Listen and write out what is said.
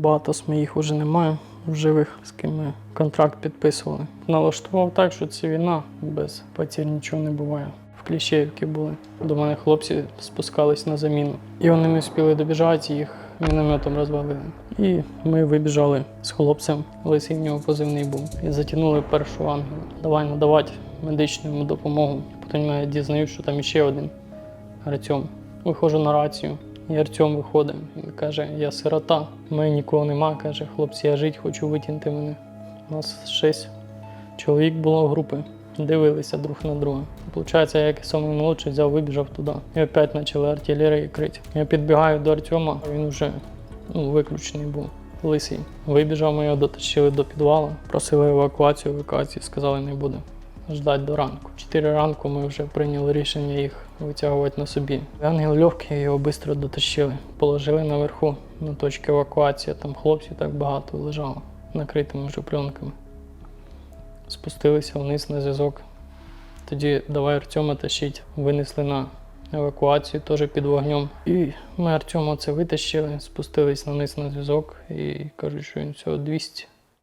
Багато з моїх вже немає в живих, з ким ми контракт підписували. Налаштував так, що це війна, без потерь нічого не буває. В Кліщеївці були. До мене хлопці спускались на заміну. І вони не встигли добіжати, їх мінометом розвалили. І ми вибіжали з хлопцем, лисий в нього позивний був. І затягнули першу ангел. Давай надавати медичну допомогу. Потім я дізнаюсь, що там іще один Артем. Виходжу на рацію. І Артем виходить. Він каже: Я сирота, в мене нікого нема. Каже, хлопці, я жить хочу витягнути мене. У нас шість чоловік було групи. Дивилися друг на друга. Получається, я як самий молодший взяв, вибіжав туди. І опять почали артилерії крити. Я підбігаю до Артема, він вже ну, виключений був. Лисий. Вибіжав, ми його дотащили до підвалу, просили евакуацію, евакуації сказали, не буде. Ждать до ранку. Чотири ранку ми вже прийняли рішення їх витягувати на собі. Ангел легкий, його швидко дотащили. Положили наверху на точки евакуації. Там хлопців так багато лежало, накритими вже пленками. Спустилися вниз на зв'язок. Тоді давай Артема тащить. Винесли на евакуацію теж під вогнем. І ми Артема це витащили, спустились на на зв'язок і кажуть, що він всього 200.